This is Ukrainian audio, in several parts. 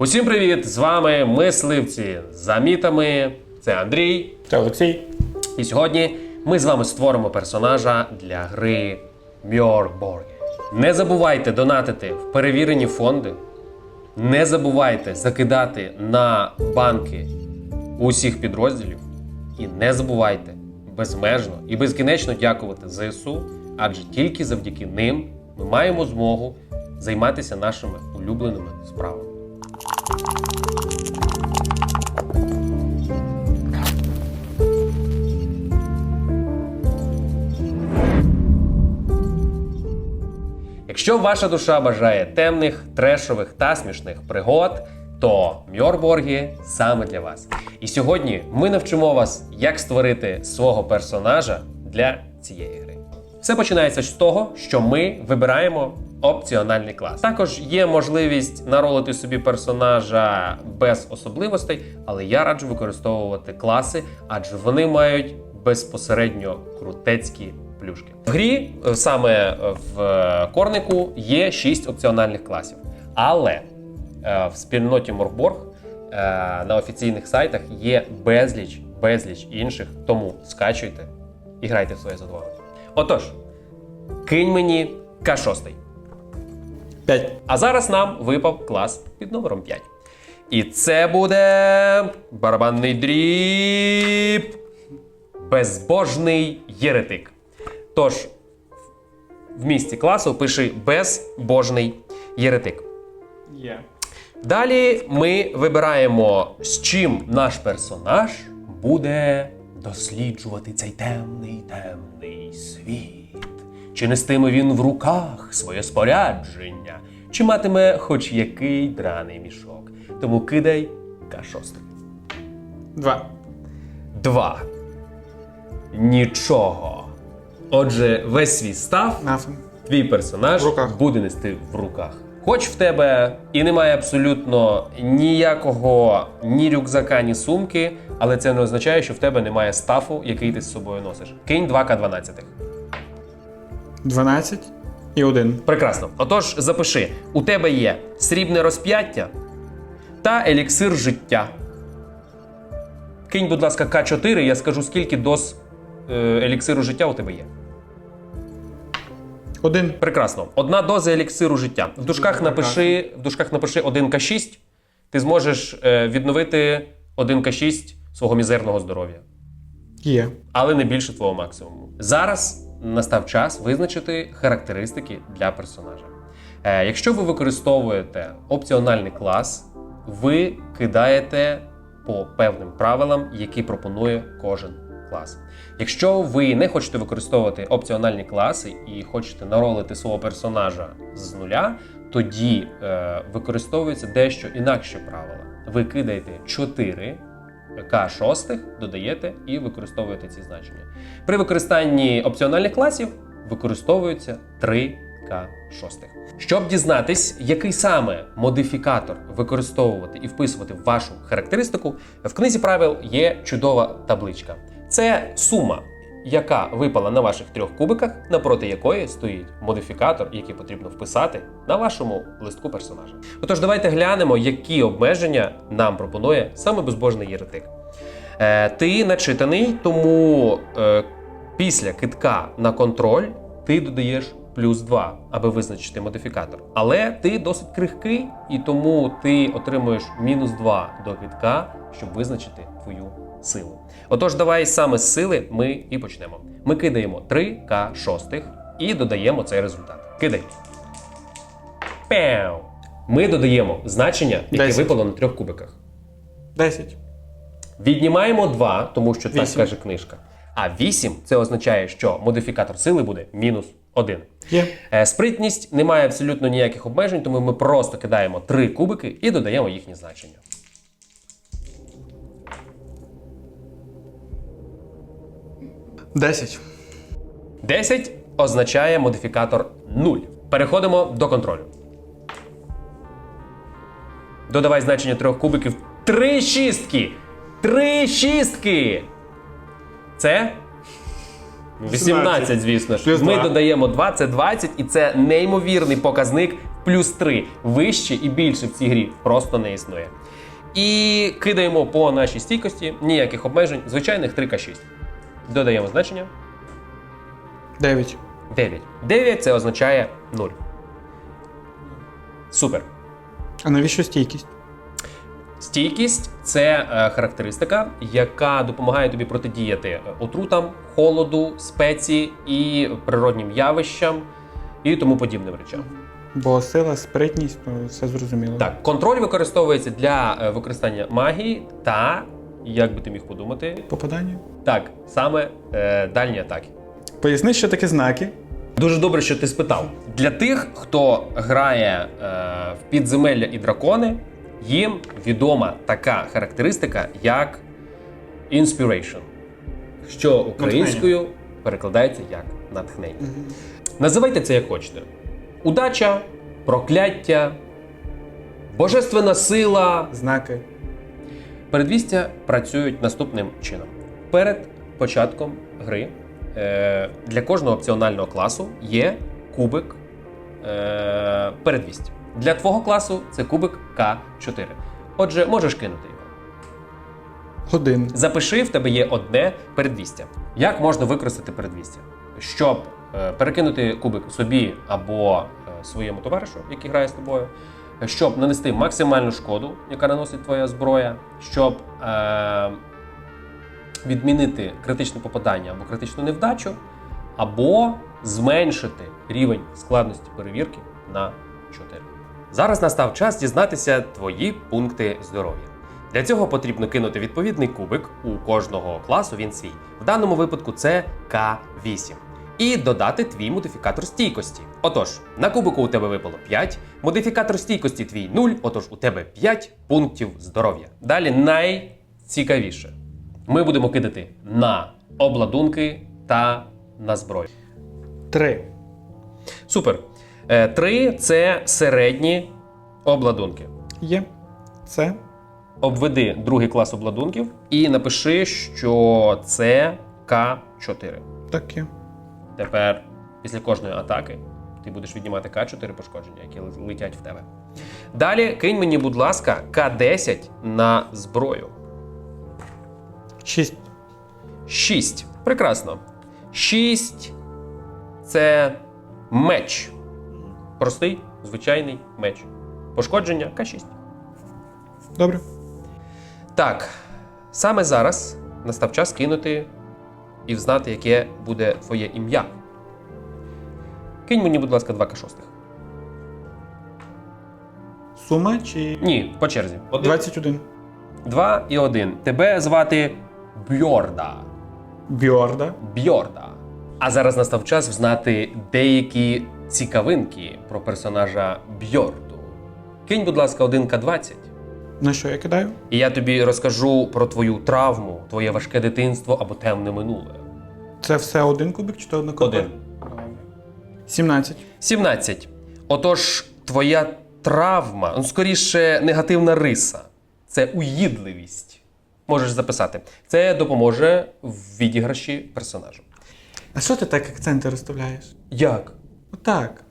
Усім привіт! З вами мисливці за мітами. Це Андрій. Це Олексій. І сьогодні ми з вами створимо персонажа для гри Мьорборги. Не забувайте донатити в перевірені фонди. Не забувайте закидати на банки усіх підрозділів. І не забувайте безмежно і безкінечно дякувати ЗСУ, адже тільки завдяки ним ми маємо змогу займатися нашими улюбленими справами. Якщо ваша душа бажає темних, трешових та смішних пригод, то Мьорборги саме для вас. І сьогодні ми навчимо вас, як створити свого персонажа для цієї гри. Все починається з того, що ми вибираємо опціональний клас. Також є можливість наролити собі персонажа без особливостей, але я раджу використовувати класи, адже вони мають безпосередньо крутецькі плюшки. В грі е, саме в е, корнику є 6 опціональних класів. Але е, в спільноті Морборг е, на офіційних сайтах є безліч, безліч інших, тому скачуйте і грайте в своє задоволення. Отож, кинь мені К6. 5. А зараз нам випав клас під номером 5. І це буде барабанний дріб. Безбожний єретик. Тож, в місці класу пиши безбожний єретик. Є. Далі ми вибираємо, з чим наш персонаж буде досліджувати цей темний темний світ. Чи нестиме він в руках своє спорядження, чи матиме хоч який драний мішок. Тому кидай К6. 2. Два. Нічого. Отже, весь свій став Нафін. твій персонаж В руках. буде нести в руках. Хоч в тебе і немає абсолютно ніякого ні рюкзака, ні сумки, але це не означає, що в тебе немає стафу, який ти з собою носиш. Кинь 2К12. 12 і 1. Прекрасно. Отож, запиши: у тебе є срібне розп'яття та еліксир життя. Кинь, будь ласка, К4, я скажу, скільки доз е, еліксиру життя у тебе є. 1. Прекрасно. Одна доза еліксиру життя. В дужках напиши, в дужках напиши 1К6. Ти зможеш е, відновити 1К6 свого мізерного здоров'я, Є. але не більше твого максимуму. Зараз настав час визначити характеристики для персонажа. Е, якщо ви використовуєте опціональний клас, ви кидаєте по певним правилам, які пропонує кожен клас. Якщо ви не хочете використовувати опціональні класи і хочете наролити свого персонажа з нуля, тоді е, використовується дещо інакше правила. Ви кидаєте 4 К6, додаєте і використовуєте ці значення. При використанні опціональних класів використовується 3 К6. Щоб дізнатись, який саме модифікатор використовувати і вписувати в вашу характеристику, в книзі правил є чудова табличка. Це сума, яка випала на ваших трьох кубиках, напроти якої стоїть модифікатор, який потрібно вписати на вашому листку персонажа. Отож, давайте глянемо, які обмеження нам пропонує саме безбожний єретик. Е, ти начитаний, тому е, після китка на контроль ти додаєш плюс 2, аби визначити модифікатор. Але ти досить крихкий, і тому ти отримуєш мінус 2 до китка, щоб визначити твою силу. Отож, давай саме з сили ми і почнемо. Ми кидаємо 3К шостих і додаємо цей результат. Кидай. Пеу. Ми додаємо значення, яке Десять. випало на трьох кубиках. 10. Віднімаємо 2, тому що так Вісім. каже книжка. А 8 це означає, що модифікатор сили буде мінус 1. Є. Е, Спритність не має абсолютно ніяких обмежень, тому ми просто кидаємо 3 кубики і додаємо їхні значення. Десять. 10 означає модифікатор 0. Переходимо до контролю. Додавай значення трьох кубиків. Три шістки! Три шістки! Це 18, звісно ж. Плюс Ми два. додаємо 2, це 20, і це неймовірний показник плюс 3 вище і більше в цій грі просто не існує. І кидаємо по нашій стійкості ніяких обмежень, звичайних 3К6. Додаємо значення 9. 9. 9 це означає 0. Супер. А навіщо стійкість? Стійкість це е, характеристика, яка допомагає тобі протидіяти отрутам, холоду, спеції і природнім явищам і тому подібним речам. Бо сила, спритність, то все зрозуміло. Так, контроль використовується для е, використання магії та, як би ти міг подумати, Попадання. так, саме е, дальні атаки. Поясни, що таке знаки. Дуже добре, що ти спитав. Для тих, хто грає е, в підземелля і дракони, їм відома така характеристика, як inspiration, що українською перекладається як натхнення. Називайте це як хочете: удача, прокляття, божественна сила, Знаки. Передвістя працюють наступним чином. Перед початком гри е, для кожного опціонального класу є кубик е, передвістя. Для твого класу це кубик К4. Отже, можеш кинути його. Один. Запиши, в тебе є одне передвістя. Як можна використати передвістя? Щоб е, перекинути кубик собі або е, своєму товаришу, який грає з тобою, щоб нанести максимальну шкоду, яка наносить твоя зброя, щоб е, відмінити критичне попадання або критичну невдачу, або зменшити рівень складності перевірки на 4. Зараз настав час дізнатися твої пункти здоров'я. Для цього потрібно кинути відповідний кубик у кожного класу. Він свій. В даному випадку це К8. І додати твій модифікатор стійкості. Отож, на кубику у тебе випало 5, модифікатор стійкості твій 0, отож у тебе 5 пунктів здоров'я. Далі найцікавіше. Ми будемо кидати на обладунки та на зброю. Три. Супер. Е, Три це середні обладунки. Є. Це. Обведи другий клас обладунків і напиши, що це К4. Так є. Тепер, після кожної атаки, ти будеш віднімати К4 пошкодження, які летять в тебе. Далі кинь мені, будь ласка, К10 на зброю. Шість. 6. Прекрасно. 6 це меч. Простий, звичайний меч. Пошкодження К6. Добре. Так, саме зараз настав час кинути і взнати, яке буде твоє ім'я. Кинь мені, будь ласка, 2 к 6 Сума чи. Ні, по черзі. 21. 2 і 1. Тебе звати Бьорда. Бьорда. Бьорда. А зараз настав час взнати деякі цікавинки про персонажа Бьорду. Кинь, будь ласка, 1 к 20 На що я кидаю? І я тобі розкажу про твою травму, твоє важке дитинство або темне минуле. Це все один кубик чи то одна кубик? Один. 17. 17. Отож, твоя травма, ну, скоріше, негативна риса це уїдливість. Можеш записати. Це допоможе в відіграші персонажу. А що ти так акценти розставляєш? Як? Отак.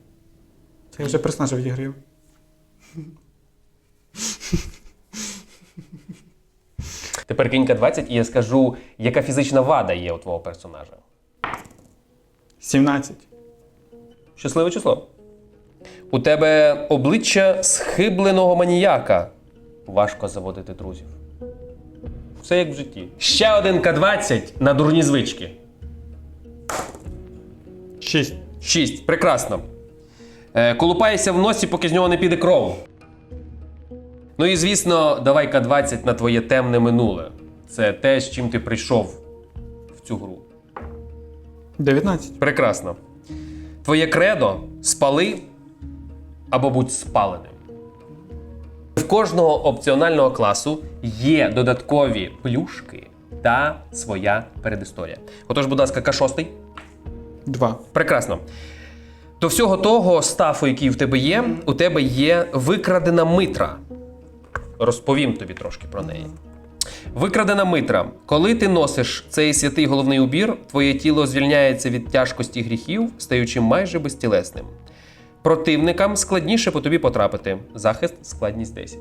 Це я вже персонажа відіграю. Тепер кінька 20, і я скажу, яка фізична вада є у твого персонажа. 17. Щасливе число. У тебе обличчя схибленого маніяка. Важко заводити друзів. Все як в житті. Ще один К20 на дурні звички. 6. 6. Прекрасно. Е, колупаєшся в носі, поки з нього не піде кров. Ну і звісно, давай К20 на твоє темне минуле. Це те, з чим ти прийшов в цю гру. 19. Прекрасно. Твоє кредо спали або будь спаленим. В кожного опціонального класу є додаткові плюшки та своя передісторія. Отож, будь ласка, К6. 2. Прекрасно. До всього того стафу, який в тебе є, у тебе є викрадена митра. Розповім тобі трошки про неї. Викрадена митра. Коли ти носиш цей святий головний убір, твоє тіло звільняється від тяжкості гріхів, стаючи майже безтілесним. Противникам складніше по тобі потрапити. Захист складність 10.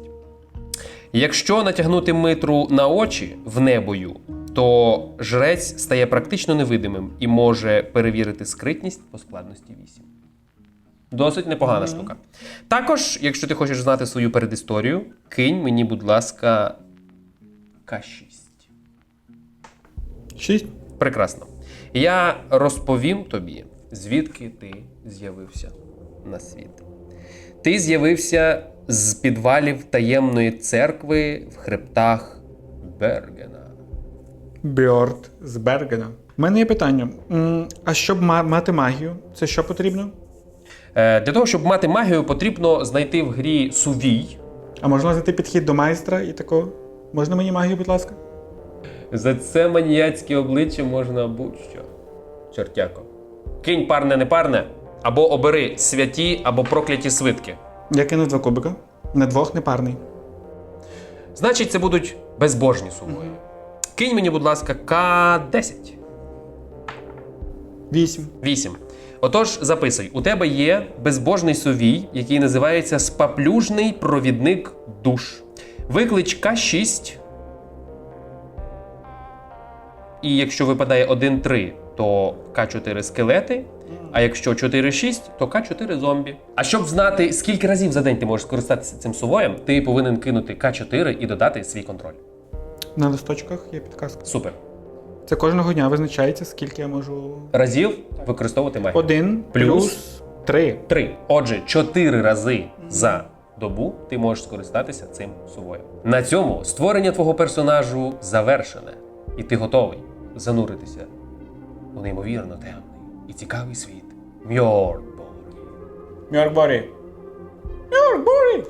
Якщо натягнути митру на очі в небою, то жрець стає практично невидимим і може перевірити скритність по складності 8. Досить непогана штука. Також, якщо ти хочеш знати свою передісторію, кинь мені, будь ласка, К6. 6. Прекрасно. Я розповім тобі, звідки ти з'явився на світ. Ти з'явився з підвалів таємної церкви в хребтах Бергена. Бьорд з Бергена. У мене є питання. А щоб мати магію, це що потрібно? Е, Для того, щоб мати магію, потрібно знайти в грі сувій. А можна знайти підхід до майстра і такого? Можна мені магію, будь ласка? За це маніяцьке обличчя можна будь-що. Чортяко. Кинь парне, не парне, або обери святі, або прокляті свитки. Я кину два кубика. Не двох, не парний. Значить, це будуть безбожні сувої. Кинь мені, будь ласка, К10. Вісім. 8. Отож, записуй: у тебе є безбожний сувій, який називається спаплюжний провідник душ. Виклич К6. І якщо випадає 1-3, то К4 скелети. А якщо 4-6, то К4 зомбі. А щоб знати, скільки разів за день ти можеш скористатися цим сувоєм, ти повинен кинути К4 і додати свій контроль. На листочках є підказка. Супер. Це кожного дня визначається, скільки я можу. Разів використовувати магію. Один Плюс. плюс три. Три. Отже, чотири рази за добу ти можеш скористатися цим сувоєм. На цьому створення твого персонажу завершене, і ти готовий зануритися у неймовірно темний і цікавий світ Мьорборі. Мьорборі. Мьорборі.